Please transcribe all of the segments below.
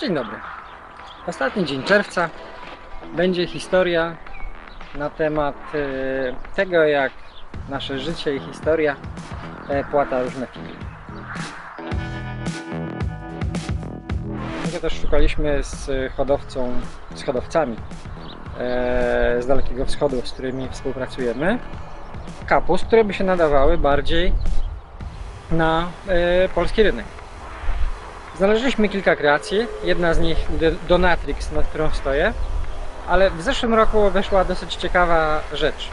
Dzień dobry. Ostatni dzień czerwca będzie historia na temat e, tego, jak nasze życie i historia e, płata różne filmy. My też szukaliśmy z hodowcą, z hodowcami e, z Dalekiego Wschodu, z którymi współpracujemy, kapust, które by się nadawały bardziej na e, polski rynek. Znaleźliśmy kilka kreacji, jedna z nich Donatrix, nad którą stoję, ale w zeszłym roku wyszła dosyć ciekawa rzecz.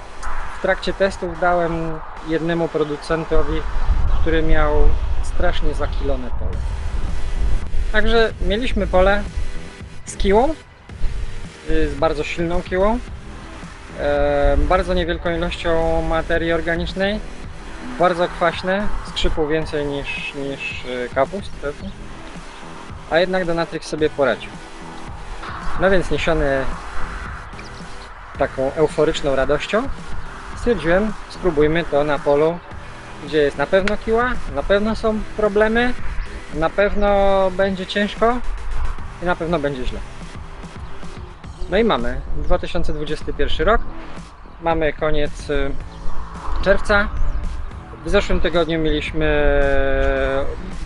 W trakcie testów dałem jednemu producentowi, który miał strasznie zakilone pole. Także mieliśmy pole z kiłą, y, z bardzo silną kiłą, e, bardzo niewielką ilością materii organicznej, bardzo kwaśne, skrzypu więcej niż, niż y, kapust pewnie a jednak Donatrix sobie poradził. No więc niesiony taką euforyczną radością, stwierdziłem, spróbujmy to na polu, gdzie jest na pewno kiła, na pewno są problemy, na pewno będzie ciężko i na pewno będzie źle. No i mamy 2021 rok, mamy koniec y, czerwca, w zeszłym tygodniu mieliśmy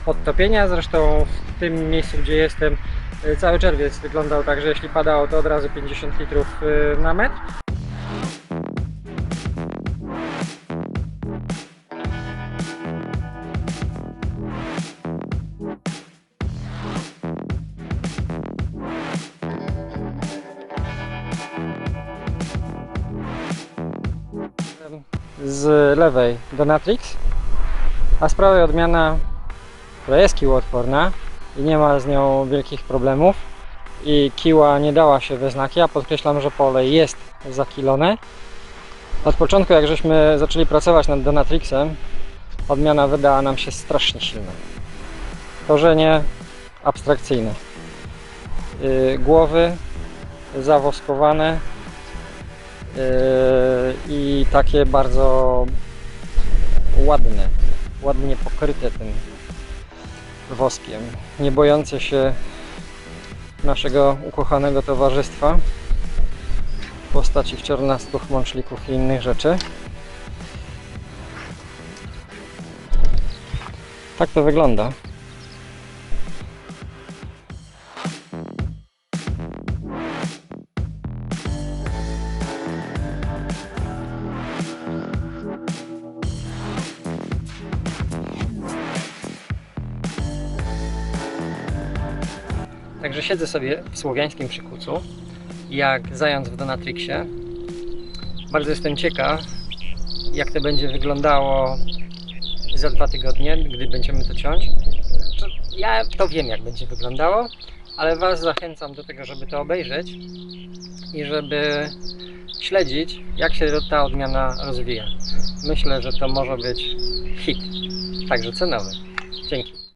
podtopienia, zresztą w tym miejscu, gdzie jestem, y, cały czerwiec wyglądał tak, że jeśli padało, to od razu 50 litrów y, na metr. Z lewej Donatrix, a z prawej odmiana, która jest kiłoodporna i nie ma z nią wielkich problemów i kiła nie dała się we znaki, a podkreślam, że pole jest zakilone. Od początku, jak żeśmy zaczęli pracować nad Donatrixem, odmiana wydała nam się strasznie silna. Korzenie abstrakcyjne. Yy, głowy zawoskowane yy, i takie bardzo ładne, ładnie pokryte tym woskiem, nie bojące się naszego ukochanego towarzystwa w postaci wciornastków, mączlików i innych rzeczy. Tak to wygląda. Także siedzę sobie w słowiańskim przykucu, jak zając w Donatrixie. Bardzo jestem ciekaw, jak to będzie wyglądało za dwa tygodnie, gdy będziemy to ciąć. Znaczy, Ja to wiem, jak będzie wyglądało, ale Was zachęcam do tego, żeby to obejrzeć i żeby śledzić, jak się ta odmiana rozwija. Myślę, że to może być hit, także cenowy. Dzięki.